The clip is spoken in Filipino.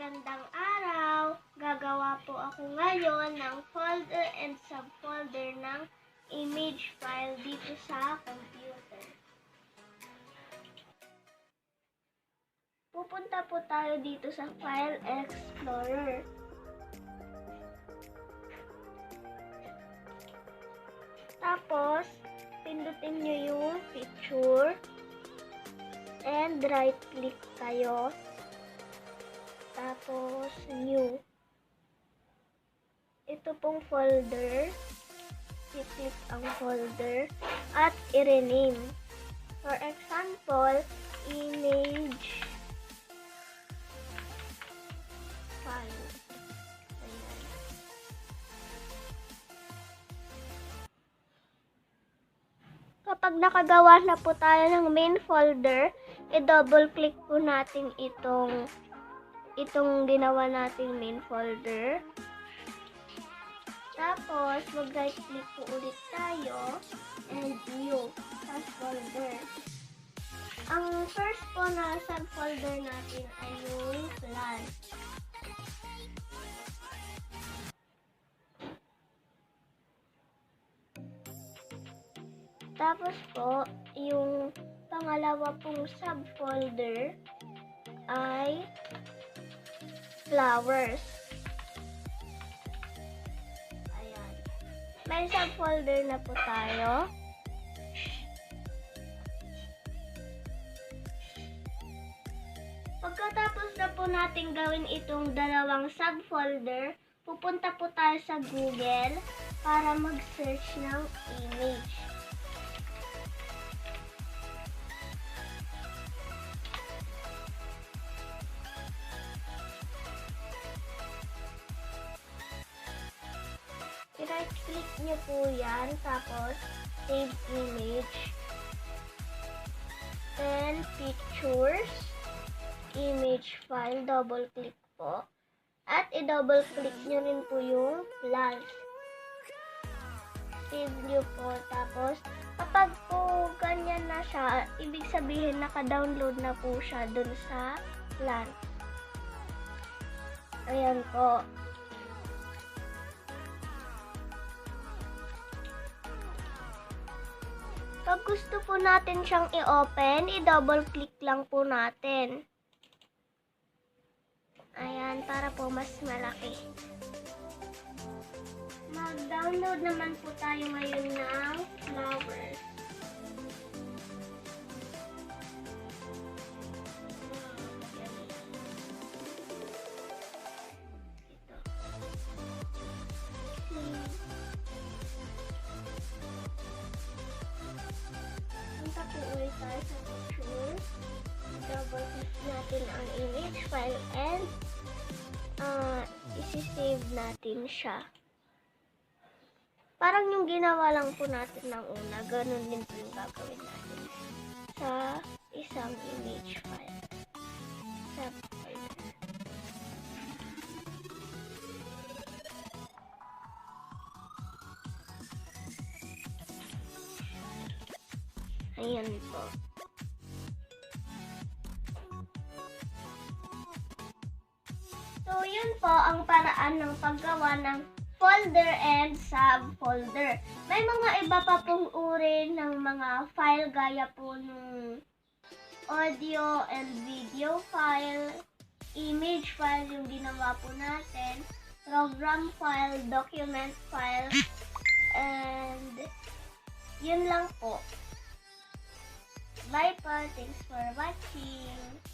Magandang araw! Gagawa po ako ngayon ng folder and subfolder ng image file dito sa computer. Pupunta po tayo dito sa File Explorer. Tapos, pindutin nyo yung picture and right click kayo. Tapos, new. Ito pong folder. I-click ang folder at i-rename. For example, image file. Kapag nakagawa na po tayo ng main folder, i-double click po natin itong itong ginawa nating main folder. Tapos, mag-right click po ulit tayo and new as folder. Ang first po na subfolder natin ay yung plan. Tapos po, yung pangalawa pong subfolder ay flowers. Ayan. May subfolder na po tayo. Pagkatapos na po natin gawin itong dalawang subfolder, pupunta po tayo sa Google para mag-search ng image. Nyo po yan, tapos save image. Then pictures, image file, double click po. At i-double click nyo rin po yung plus. Save nyo po. Tapos, kapag po ganyan na siya, ibig sabihin naka-download na po siya dun sa plan. Ayan po. Pag gusto po natin siyang i-open, i-double click lang po natin. Ayan, para po mas malaki. Mag-download naman po tayo ngayon ng flowers. Natin ang image file and uh, isi-save natin siya. Parang yung ginawa lang po natin ng una, ganun din po yung gagawin natin sa isang image file. Sa folder. Ayan po. So, yun po ang paraan ng paggawa ng folder and subfolder. May mga iba pa pong uri ng mga file gaya po ng audio and video file, image file yung ginawa po natin, program file, document file, and yun lang po. Bye po. Thanks for watching.